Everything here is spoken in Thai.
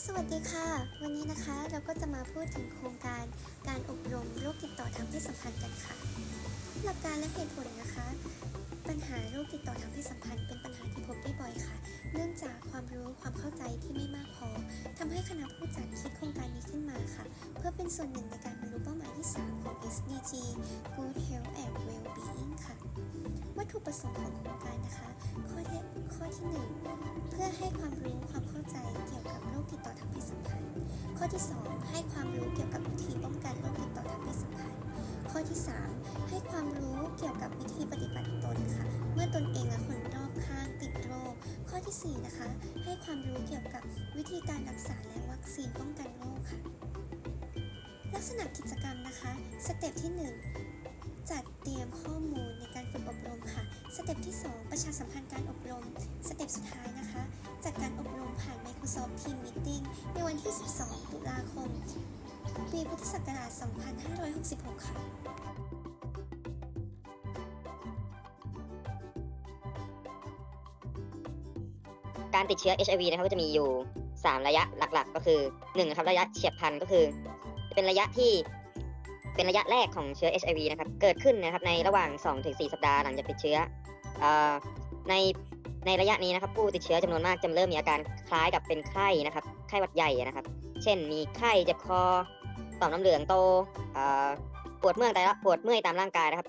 สวัสดีค่ะ วันนี้นะคะเราก็จะมาพูดถึงโครงการการอบรมโรคติดต่อทางเพศสัมพันธ์กันค่ะ หลักการและเหตุผลนะคะ ปัญหาโรคติดต่อทางเพศสัมพันธ์เป็นปัญหาที่พบได้บ่อยค่ะ เนื่องจากความรู้ความเข้าใจที่ไม่มากพอทำให้คณะผู้จัดคิดโครงการนี้ขึ้นมาค่ะ เพื่อเป็นส่วนหนึ่งในการบรรลุเป้าหมายที่ 3 ของ SDG Good Health and Well-being ค่ะ วัตถุประสงค์ของโครงการนะคะ ข้อที่ข้อที่หนึ่งเพื่อให้ความรู้ความ ข้อที่ 2 ให้ความรู้เกี่ยวกับวิธีป้องกันโรคติดต่อทางเพศสัมพันธ์ ข้อที่ 3 ให้ความรู้เกี่ยวกับวิธีปฏิบัติตนค่ะ เมื่อตนเองและคนรอบข้างติดโรค ข้อทีสี่ 4 นะคะ ให้ความรู้เกี่ยวกับวิธีการรักษาและวัคซีนป้องกันโรคค่ะ ลักษณะกิจกรรมนะคะ สเต็ปที่ 1 จัดเตรียมข้อมูลในการฝึกอบรมค่ะ สเต็ปที่ 2 ประชาสัมพันธ์การอบรม สเต็ปสุดท้ายนะคะ จัดการอบรมผ่าน Microsoft Team Meeting ในวันที่ 12 ตุลาคม ปีพุทธศักราช 2566 ค่ะการติดเชื้อ HIV นะครับก็จะมีอยู่ 3 ระยะหลักๆ ก็คือ1นะครับระยะเฉียบพลันก็คือ เป็นระยะที่เป็นระยะแรกของเชื้อ HIV นะครับเกิดขึ้นนะครับในระหว่าง 2-4 สัปดาห์หลังจากติดเชื้อออใน ในระยะนี้นะครับผู้ติดเชื้อจำนวนมากจะเริ่มมีอาการคล้ายกับเป็นไข้นะครับ ไข้หวัดใหญ่นะครับ เช่นมีไข้เจ็บคอต่อมน้ำเหลืองโตปวดเมื่อยแต่ละปวดเมื่อยตามร่างกายนะครับ